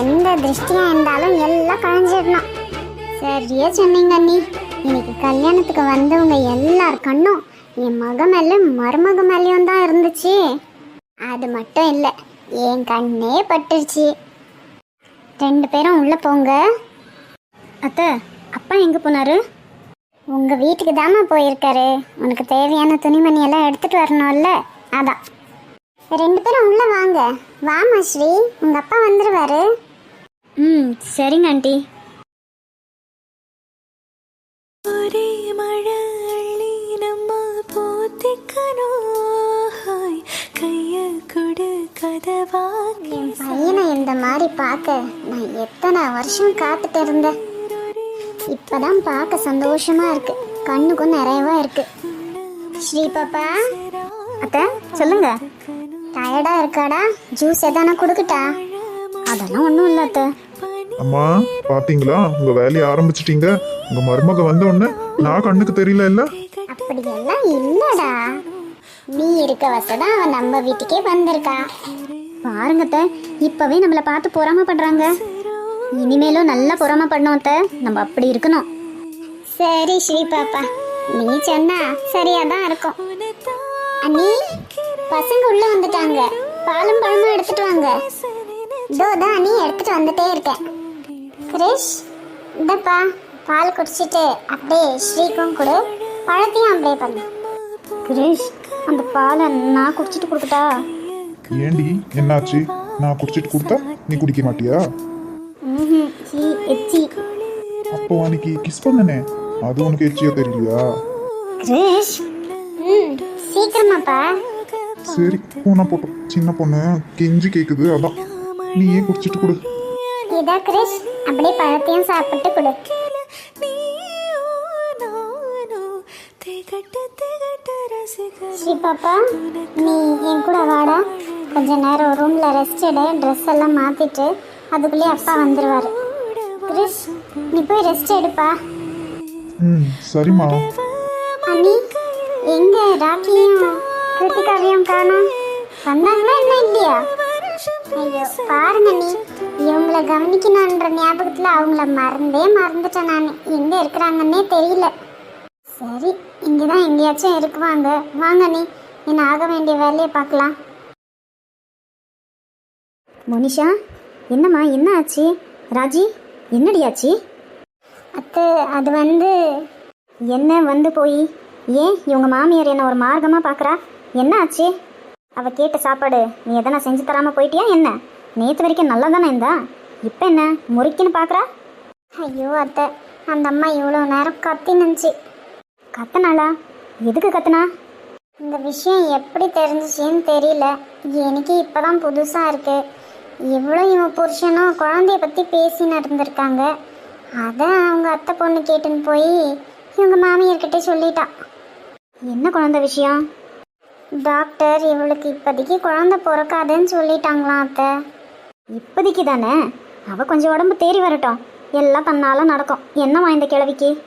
எந்த திருஷ்டியாக இருந்தாலும் எல்லாம் கழிஞ்சிடணும் சரியே சொன்னீங்க அண்ணி. இன்னைக்கு கல்யாணத்துக்கு வந்தவங்க எல்லார் கண்ணும் என் மக மேலே மருமக மேலேயும் தான் இருந்துச்சு. அது மட்டும் இல்லை என் கண்ணே பட்டுருச்சு. ரெண்டு பேரும் உள்ளே போங்க. அத்தை அப்பா எங்கே போனார்? உங்கள் வீட்டுக்கு தாம்மா போயிருக்காரு. உனக்கு தேவையான துணிமணி எல்லாம் எடுத்துகிட்டு வரணும்ல? அதான். ரெண்டு பேரும் உள்ளே வாங்க. வாமா ஸ்ரீ உங்கள் அப்பா வந்துடுவாரு ம் சரிங்க ஆண்டி. ஒரே மழை அள்ளி நம்ம போத்திக்கணும் கைய கொடு கதவாக்கி என் பையனை இந்த மாதிரி பார்க்க நான் எத்தனை வருஷம் காத்துட்டு இருந்தேன். இப்பதான் பார்க்க சந்தோஷமா இருக்கு. கண்ணுக்கும் நிறையவா இருக்கு. ஸ்ரீ பாப்பா அத்தை சொல்லுங்க. டயர்டா இருக்காடா? ஜூஸ் எதானா கொடுக்கட்டா? அதெல்லாம் ஒன்றும் இல்லை அத்தை. அம்மா பாத்தீங்களா? உங்க வேலையை ஆரம்பிச்சிட்டீங்க. உங்க மருமக வந்த உடனே நான் கண்ணுக்கு தெரியல இல்ல அப்படியெல்லாம் இல்லடா. நீ இருக்க வசதான் அவன் நம்ம வீட்டுக்கே வந்திருக்கா. பாருங்கத்த இப்பவே இப்போவே நம்மளை பார்த்து பொறாமப்படுறாங்க. இனிமேலும் நல்லா பொறாமப்படணும் அத்தை. நம்ம அப்படி இருக்கணும். சரி ஸ்ரீ பாப்பா. நீ சொன்னா சரியா தான் இருக்கும். அண்ணி பசங்க உள்ள வந்துட்டாங்க. பாலும் பழமும் எடுத்துட்டு வாங்க. இதோ தான் அண்ணி எடுத்துட்டு வந்துட்டே இருக்கேன். கிரிஷ் இந்தப்பா பால் குடிச்சிட்டு அப்படியே ஸ்ரீக்கும் கொடு. பழத்தையும் அப்படியே பண்ணு. கிரீஷ் அந்த பாலை நான் குடிச்சிட்டு கொடுக்கட்டா? ஏண்டி என்னாச்சு? நான் குடிச்சிட்டு கொடுத்தா நீ குடிக்க மாட்டியா? ம் சீ எச்சி. அப்போ அன்னைக்கு கிஸ் பண்ணனே. அது உனக்கு எச்சியா தெரியலையா? கிரீஷ் சீக்கிரமாப்பா. சரி போனா போட்டோம். சின்ன பொண்ணு கெஞ்சி கேக்குது அதான். நீயே குடிச்சிட்டு கொடு. இதா கிரிஷ் அப்படியே பழத்தையும் சாப்பிட்டு கொடு. ஸ்ரீ பாப்பா நீ என் கூட வாடா. கொஞ்ச நேரம் ரூம்ல ரெஸ்ட் எடு ட்ரெஸ் எல்லாம் மாத்திட்டு அதுக்குள்ளேயே அப்பா வந்துருவாரு. கிரிஷ் நீ போய் ரெஸ்ட் எடுப்பா. ம் சரிம்மா. அண்ணி எங்க ராக்கியும் கிருத்திகாவையும் காணோம்? வந்தாங்களா என்ன இல்லையா? ஐயோ பாருங்க நீ. இவங்கள கவனிக்கணுன்ற ஞாபகத்துல அவங்கள மறந்தே மறந்துட்டேன் நான். எங்கே இருக்கிறாங்கன்னே தெரியல. சரி இங்கே தான் எங்கேயாச்சும் இருக்குவாங்க. வாங்க நீ என்ன ஆக வேண்டிய வேலையை பார்க்கலாம். மோனிஷா என்னம்மா என்ன ஆச்சு? ராஜி என்னடி ஆச்சு? அத்து அது வந்து என்ன வந்து போய்? ஏன் இவங்க மாமியார் என்ன ஒரு மார்க்கமாக பார்க்குறா என்ன ஆச்சு? அவ கேட்ட சாப்பாடு நீ எதனா செஞ்சு தராமல் போயிட்டியா என்ன? நேற்று வரைக்கும் நல்லா தானே இருந்தா? இப்போ என்ன முறிக்குன்னு பார்க்குறா ஐயோ அத்தை அந்த அம்மா இவ்வளோ நேரம் கத்தி நினச்சி கத்தனாளா? எதுக்கு கத்தனா? இந்த விஷயம் எப்படி தெரிஞ்சிச்சின்னு தெரியல. எனக்கு இப்பதான் புதுசாக இருக்கு. இவ்வளோ இவன் புருஷனும் குழந்தைய பற்றி பேசின்னு இருந்திருக்காங்க அதை அவங்க அத்தை பொண்ணு கேட்டுன்னு போய் இவங்க மாமியார்கிட்ட சொல்லிட்டா. என்ன குழந்தை விஷயம்? டாக்டர் இவளுக்கு இப்போதைக்கு குழந்தை பிறக்காதுன்னு சொல்லிட்டாங்களாம் அத்தை? இப்போதைக்கு தானே? அவள் கொஞ்சம் உடம்பு தேறி வரட்டும். எல்லாம் பண்ணாலும் நடக்கும். என்னம்மா இந்த கிழவிக்கு?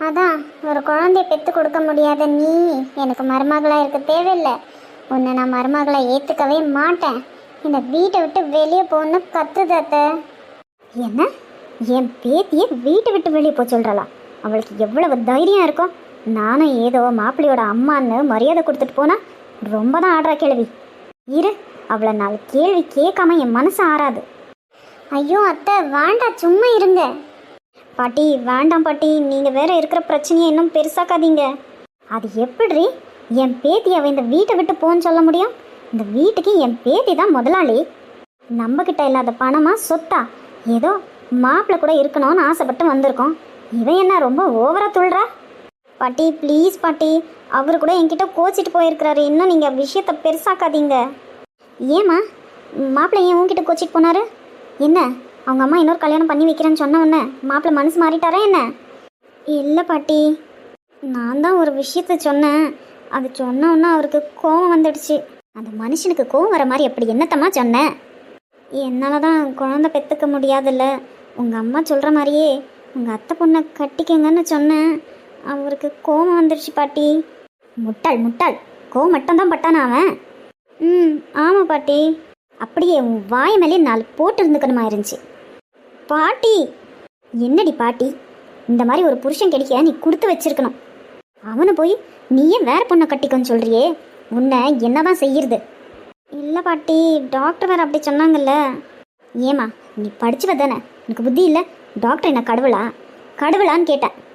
அதான் ஒரு குழந்தைய பெற்று கொடுக்க முடியாத நீ எனக்கு மருமகளாக இருக்க தேவையில்லை. உன்னை நான் மருமகளை ஏற்றுக்கவே மாட்டேன். இந்த வீட்டை விட்டு வெளியே போகணுன்னு கத்துது அத்தை. என்ன? என் பேத்தியை வீட்டை விட்டு வெளியே போக சொல்கிறலாம் அவளுக்கு எவ்வளவு தைரியம் இருக்கும்? நானும் ஏதோ மாப்பிள்ளையோட அம்மான்னு மரியாதை கொடுத்துட்டு போனா ரொம்ப தான் ஆடுறா கேள்வி இரு அவ்வளோ நாள் கேள்வி கேட்காம என் மனசு ஆறாது. ஐயோ அத்தை வேண்டாம் சும்மா இருங்க. பாட்டி வேண்டாம் பாட்டி நீங்கள் வேற இருக்கிற பிரச்சனையை இன்னும் பெருசாக்காதீங்க. அது எப்படி என் பேத்தி அவன் இந்த வீட்டை விட்டு போன்னு சொல்ல முடியும்? இந்த வீட்டுக்கு என் பேத்தி தான் முதலாளி. நம்மக்கிட்ட இல்லாத பணமா? சொத்தா? ஏதோ மாப்பிள்ளை கூட இருக்கணும்னு ஆசைப்பட்டு வந்திருக்கோம். இவன் என்ன ரொம்ப ஓவரா துள்றா? பாட்டி ப்ளீஸ் பாட்டி அவர் கூட என்கிட்ட கோச்சிட்டு போயிருக்கிறாரு. இன்னும் நீங்கள் விஷயத்தை பெருசாக்காதீங்க. ஏம்மா மாப்பிள்ளை ஏன் உங்ககிட்ட கோச்சிட்டு போனாரு? என்ன அவங்க அம்மா இன்னொரு கல்யாணம் பண்ணி வைக்கிறேன்னு சொன்ன உடனே மாப்பிள்ளை மனசு மாறிட்டாரா என்ன? இல்லை பாட்டி நான் தான் ஒரு விஷயத்த சொன்னேன். அது சொன்ன உடனே அவருக்கு கோவம் வந்துடுச்சு. அந்த மனுஷனுக்கு கோவம் வர மாதிரி எப்படி என்னத்தம்மா சொன்னேன் என்னால் தான் குழந்தை பெற்றுக்க முடியாதுல்ல. உங்கள் அம்மா சொல்கிற மாதிரியே உங்கள் அத்தை பொண்ணை கட்டிக்கங்கன்னு சொன்னேன். அவருக்கு கோவம் வந்துடுச்சு பாட்டி. முட்டாள் முட்டாள். கோவம் மட்டும்தான் பட்டானா அவன்? ம் ஆமாம் பாட்டி. அப்படியே உன் வாய் மேலே நாலு போட்டு இருந்துக்கணுமா இருந்துச்சு. பாட்டி என்னடி பாட்டி? இந்த மாதிரி ஒரு புருஷன் கிடைக்க நீ கொடுத்து வச்சிருக்கணும். அவனை போய் நீயே வேற பொண்ணை கட்டிக்கோன்னு சொல்றியே? உன்னை என்னதான் செய்யறது? இல்லை பாட்டி டாக்டர் வேற அப்படி சொன்னாங்கல்ல. ஏமா நீ படிச்சுவ தானே எனக்கு புத்தி இல்லை? டாக்டர் என்ன கடவுளா? கடவுளான்னு கேட்டேன்.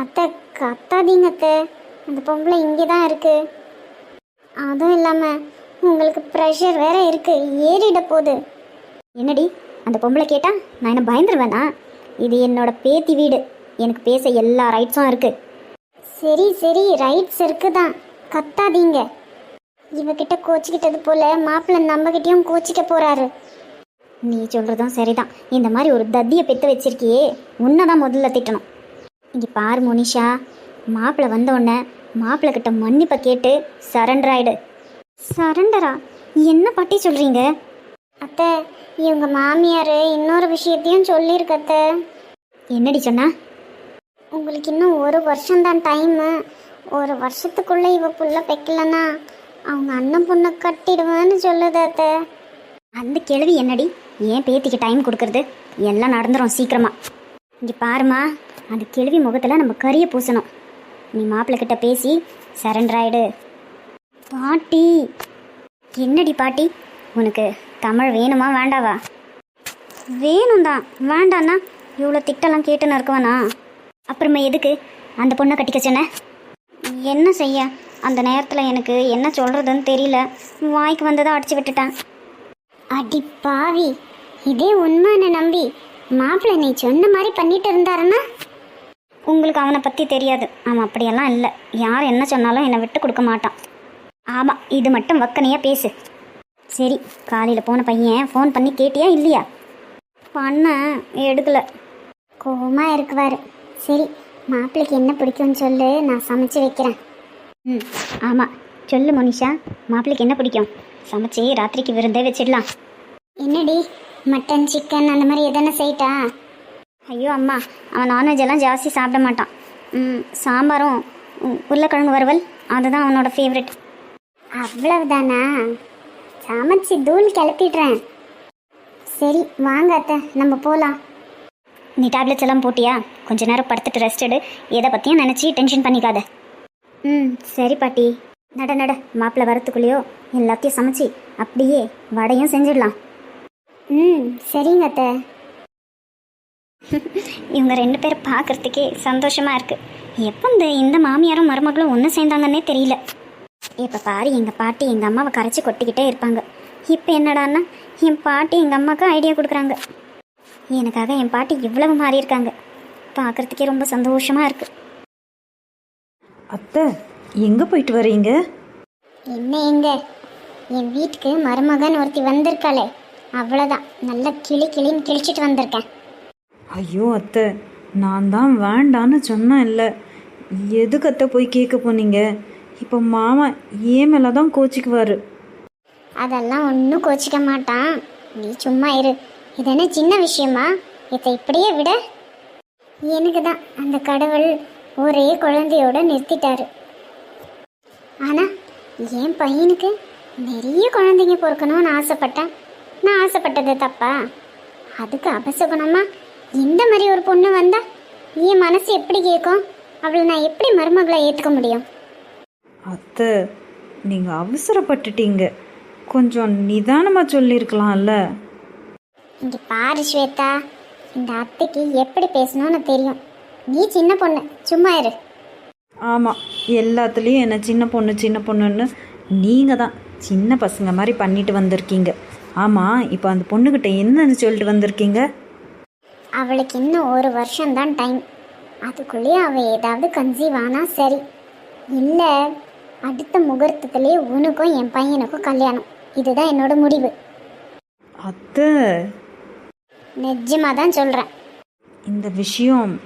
அத்தை கத்தாதீங்க அத்தை அந்த பொம்பளை இங்கே தான் இருக்குது அதுவும் இல்லாமல் உங்களுக்கு ப்ரெஷர் வேற இருக்குது ஏறிட போகுது. என்னடி அந்த பொம்பளை கேட்டால் நான் என்ன பயந்துருவேனா? இது என்னோட பேத்தி வீடு. எனக்கு பேச எல்லா ரைட்ஸும் இருக்குது சரி சரி ரைட்ஸ் இருக்குதான். கத்தாதீங்க. இவகிட்ட கோச்சிக்கிட்டது போல மாப்பிள்ளை நம்மகிட்டயும் கோச்சிக்க போறாரு. நீ சொல்றதும் சரிதான். இந்த மாதிரி ஒரு தத்தியை பெற்று வச்சிருக்கியே. உன்னை தான் முதல்ல திட்டணும். இங்கே பாரு மோனிஷா. மாப்பிள்ளை வந்த உடனே மாப்பிள்ளை கிட்ட மன்னிப்பை கேட்டு சரண்டர் ஆயிடு. சரண்டரா என்ன பாட்டி சொல்றீங்க? அத்தை இவங்க மாமியார் இன்னொரு விஷயத்தையும் சொல்லியிருக்கு அத்தை. என்னடி சொன்னா? உங்களுக்கு இன்னும் ஒரு வருஷம்தான் டைமு ஒரு வருஷத்துக்குள்ள இவ புள்ள பெக்கலன்னா அவங்க அண்ணன் பொண்ணை கட்டிடுவேன்னு சொல்லுது அத்தை. அந்த கேள்வி என்னடி? ஏன் பேத்திக்கு டைம் கொடுக்கறது? எல்லாம் நடந்துரும் சீக்கிரமா. இங்கே பாருமா அந்த கிழவி முகத்தில் நம்ம கறியை பூசணும். நீ மாப்பிள்ளக்கிட்ட பேசி சரண்டர் ஆயிடு. பாட்டி. என்னடி பாட்டி? உனக்கு தமிழ் வேணுமா வேண்டாவா? வேணும் தான் வேண்டாண்ணா இவ்வளோ திட்டெல்லாம் கேட்டுன்னு இருக்குவானா அப்புறமா எதுக்கு அந்த பொண்ணை கட்டிக்க சொன்ன? என்ன செய்ய? அந்த நேரத்தில் எனக்கு என்ன சொல்கிறதுன்னு தெரியல. வாய்க்கு வந்ததை அடிச்சு விட்டுட்டேன். அடி பாவி. இதே உண்மைன்னு நம்பி மாப்பிள்ளை நீ சொன்ன மாதிரி பண்ணிட்டு இருந்தாருன்னா? உங்களுக்கு அவனை பற்றி தெரியாது. அவன் அப்படியெல்லாம் இல்லை. யார் என்ன சொன்னாலும் என்னை விட்டு கொடுக்க மாட்டான். ஆமாம் இது மட்டும் வக்கனையாக பேசு. சரி காலையில் போன பையன் ஃபோன் பண்ணி கேட்டியா இல்லையா? பண்ண எடுக்கல. கோபமாக இருக்குவார். சரி மாப்பிள்ளைக்கு என்ன பிடிக்கும்னு சொல்லு நான் சமைச்சு வைக்கிறேன். ம் ஆமாம் சொல்லு மோனிஷா மாப்பிள்ளைக்கு என்ன பிடிக்கும்? சமைச்சி ராத்திரிக்கு விருந்தே வச்சிடலாம். என்னடி மட்டன் சிக்கன் அந்த மாதிரி எதனா செய்யிட்டா? ஐயோ அம்மா. அவன் நான்வெஜ் எல்லாம் ஜாஸ்தி சாப்பிட மாட்டான். ம், சாம்பாரும் உ- உருளைக்கிழங்கு வறுவல் அதுதான் அவனோட ஃபேவரெட் அவ்வளவுதானா? சமைச்சு தூள் கிளப்பிடுறேன். சரி வாங்க அத்தை நம்ம போகலாம் நீ டேப்லெட்ஸ் எல்லாம் போட்டியா? கொஞ்ச நேரம் படுத்துட்டு ரெஸ்ட் எடு. எதை பற்றியும் நினச்சி டென்ஷன் பண்ணிக்காத. ம் சரி பாட்டி. நட நட. மாப்பிள்ளை வரத்துக்குள்ளேயோ எல்லாத்தையும் சமைச்சு அப்படியே வடையும் செஞ்சிடலாம். ம் சரிங்க அத்தை. இவங்க ரெண்டு பேரும் பார்க்கறதுக்கே சந்தோஷமா இருக்கு. எப்போ இந்த இந்த மாமியாரும் மருமகளும் ஒன்று சேர்ந்தாங்கன்னே தெரியல. இப்போ பாரு எங்கள் பாட்டி எங்கள் அம்மாவை கரைச்சி கொட்டிக்கிட்டே இருப்பாங்க. இப்போ என்னடான்னா என் பாட்டி எங்கள் அம்மாவுக்கு ஐடியா கொடுக்குறாங்க. எனக்காக என் பாட்டி இவ்வளவு மாறி இருக்காங்க. பார்க்கறதுக்கே ரொம்ப சந்தோஷமா இருக்கு. அத்தை எங்கே போயிட்டு வரீங்க என்ன எங்க? என் வீட்டுக்கு மருமகன் ஒருத்தி வந்திருக்காளே. அவ்வளோதான் நல்லா கிளி கிளின்னு கிழிச்சிட்டு வந்திருக்கேன். ஐயோ அத்தை நான் தான் வேண்டான்னு சொன்னேன் இல்லை. எதுக்கு அத்தை போய் கேட்க போனீங்க? இப்போ மாமா ஏன் மேலே தான் கோச்சிக்குவார். அதெல்லாம் ஒன்றும் கோச்சிக்க மாட்டான். நீ சும்மா இரு. இது என்ன சின்ன விஷயமா? இதை இப்படியே விட. எனக்கு தான் அந்த கடவுள் ஒரே குழந்தையோட நிறுத்திட்டாரு. ஆனால் என் பையனுக்கு நிறைய குழந்தைங்க பொறுக்கணும்னு ஆசைப்பட்டேன். நான் ஆசைப்பட்டது தப்பா? அதுக்கு அபசகுணமாக இந்த மாதிரி ஒரு பொண்ணு வந்தா என் மனசு எப்படி கேட்கும் அவளை நான் எப்படி மருமகளை ஏற்றுக்க முடியும்? அத்தை நீங்கள் அவசரப்பட்டுட்டீங்க. கொஞ்சம் நிதானமாக சொல்லியிருக்கலாம்ல இங்க பாரு ஸ்வேதா இந்த அத்தைக்கு எப்படி பேசணும்னு தெரியும். நீ சின்ன பொண்ணு சும்மா இரு. ஆமாம் எல்லாத்துலேயும் என்ன சின்ன பொண்ணு சின்ன பொண்ணுன்னு நீங்கள் தான் சின்ன பசங்க மாதிரி பண்ணிட்டு வந்திருக்கீங்க. ஆமாம் இப்போ அந்த பொண்ணுக்கிட்ட என்னன்னு சொல்லிட்டு வந்திருக்கீங்க? அவளுக்கு இன்னும் ஒரு வருஷம்தான் டைம் அதுக்குள்ளேயே அவள் ஏதாவது கன்சீவ் ஆனா சரி. இல்லை அடுத்த முகூர்த்தத்திலே உனக்கும் என் பையனுக்கும் கல்யாணம். இதுதான் என்னோட முடிவு. அத்தை. நிஜமாக தான் சொல்கிறேன் இந்த விஷயம்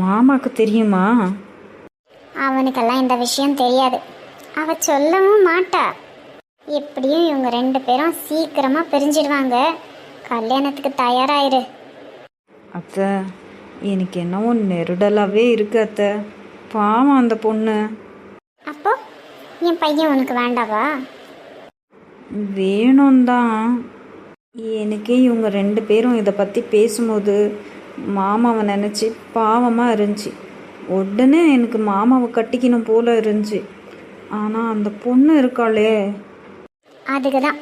மாமாக்கு தெரியுமா? அவனுக்கெல்லாம் இந்த விஷயம் தெரியாது. அவ சொல்லவும் மாட்டா. எப்படியும் இவங்க ரெண்டு பேரும் சீக்கிரமா பிரிஞ்சிடுவாங்க. கல்யாணத்துக்கு தயாராயிரு. அத்தை எனக்கு என்னவோ நெருடலாகவே இருக்கு அத்தை. பாவம் அந்த பொண்ணு. அப்போ என் பையன் உனக்கு வேண்டாவா? வேணும் தான் எனக்கே இவங்க ரெண்டு பேரும் இதை பற்றி பேசும்போது மாமாவை நினச்சி பாவமாக இருந்துச்சு. உடனே எனக்கு மாமாவை கட்டிக்கணும் போல இருந்துச்சு. ஆனால் அந்த பொண்ணு இருக்காளே. அதுக்கு தான்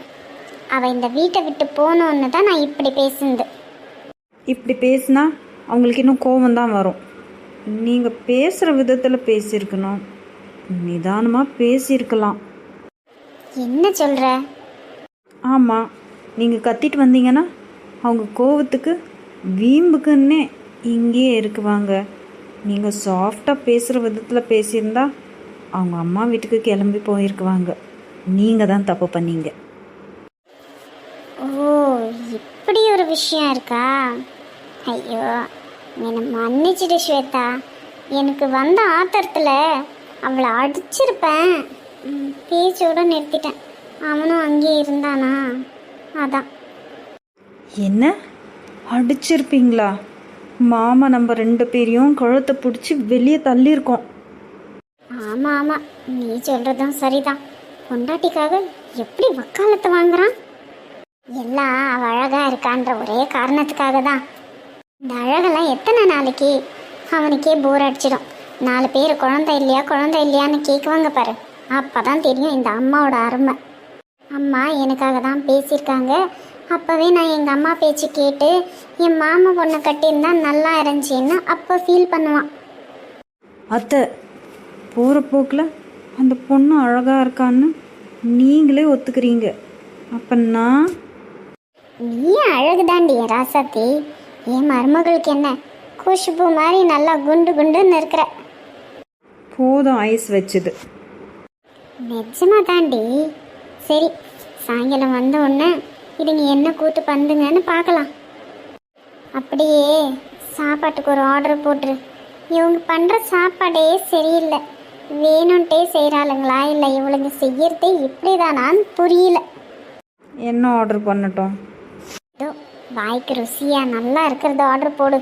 அவள் இந்த வீட்டை விட்டு போகணுன்னு தான் நான் இப்படி பேசுனது. இப்படி பேசினா அவங்களுக்கு இன்னும் கோபம் தான் வரும். நீங்கள் பேசுகிற விதத்தில் பேசியிருக்கணும். நிதானமாக பேசியிருக்கலாம். என்ன சொல்கிற ஆமாம் நீங்கள் கத்திட்டு வந்தீங்கன்னா அவங்க கோவத்துக்கு வீம்புக்குன்னே இங்கேயே இருக்குவாங்க. நீங்கள் சாஃப்டாக பேசுகிற விதத்தில் பேசியிருந்தா அவங்க அம்மா வீட்டுக்கு கிளம்பி போயிருக்குவாங்க. நீங்கள் தான் தப்பு பண்ணீங்க ஓ இப்படி ஒரு விஷயம் இருக்கா? ஐயோ என்னை மன்னிச்சிடு ஸ்வேதா. எனக்கு வந்த ஆத்திரத்தில் அவளை அடிச்சிருப்பேன். பேச்சோட நிறுத்திட்டேன். அவனும் அங்கேயே இருந்தானா? அதான். என்ன? அடிச்சிருப்பீங்களா? மாமா நம்ம ரெண்டு பேரையும் கழுத்தை பிடிச்சி வெளியே தள்ளியிருக்கோம். ஆமாம் ஆமாம் நீ சொல்கிறதும் சரிதான். பொண்டாட்டிக்காக எப்படி வக்காலத்து வாங்குறான்? எல்லாம் அவள் அழகாக இருக்கான்ற ஒரே காரணத்துக்காக தான் இந்த அழகெல்லாம் எத்தனை நாளைக்கு? அவனுக்கே போர் அடிச்சிடும். நாலு பேர் குழந்தை இல்லையா குழந்தை இல்லையான்னு கேட்குவாங்க பாரு. அப்போ தான் தெரியும் இந்த அம்மாவோட அருமை. அம்மா எனக்காக தான் பேசியிருக்காங்க. அப்போவே நான் எங்கள் அம்மா பேச்சு கேட்டு என் மாமா பொண்ணை கட்டியிருந்தா நல்லா இருந்துச்சின்னு அப்போ ஃபீல் பண்ணுவான். அத்தை போகிற போக்கில் அந்த பொண்ணு அழகாக இருக்கான்னு நீங்களே ஒத்துக்கிறீங்க. அப்போ நான் நீ அழகுதாண்டி என் ராசாத்தி. என் மருமகளுக்கு என்ன? குஷ்பு மாதிரி நல்லா குண்டு குண்டுன்னு இருக்கிற. போதும் ஐஸ் வச்சுது. நிஜமா தாண்டி. சரி சாயங்காலம் வந்த உடனே இதுங்க என்ன கூத்து பந்துங்கன்னு பார்க்கலாம். அப்படியே சாப்பாட்டுக்கு ஒரு ஆர்டர் போட்டுரு. இவங்க பண்ணுற சாப்பாடே சரியில்லை. வேணும்ட்டே செய்கிறாளுங்களா இல்லை? இவளுங்க செய்யறதே இப்படிதானான்னு புரியல. என்ன ஆர்டர் பண்ணட்டும்? வாய்க்கு ருசியா நல்லா இருக்கிறத ஆர்டர் போடு.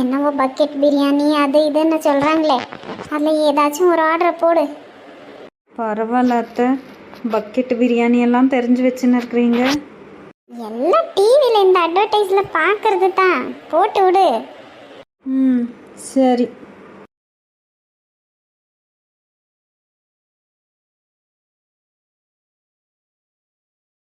என்னவோ பக்கெட் பிரியாணி அது இதுன்னு சொல்கிறாங்களே அதில் ஏதாச்சும் ஒரு ஆர்டர் போடு. பரவாயில்ல அத்தை. பக்கெட் பிரியாணி எல்லாம் தெரிஞ்சு வச்சுன்னு இருக்கிறீங்க. எல்லாம் டிவியில் இந்த அட்வர்டைஸில் பார்க்கறது தான் போட்டு விடு. ம் சரி.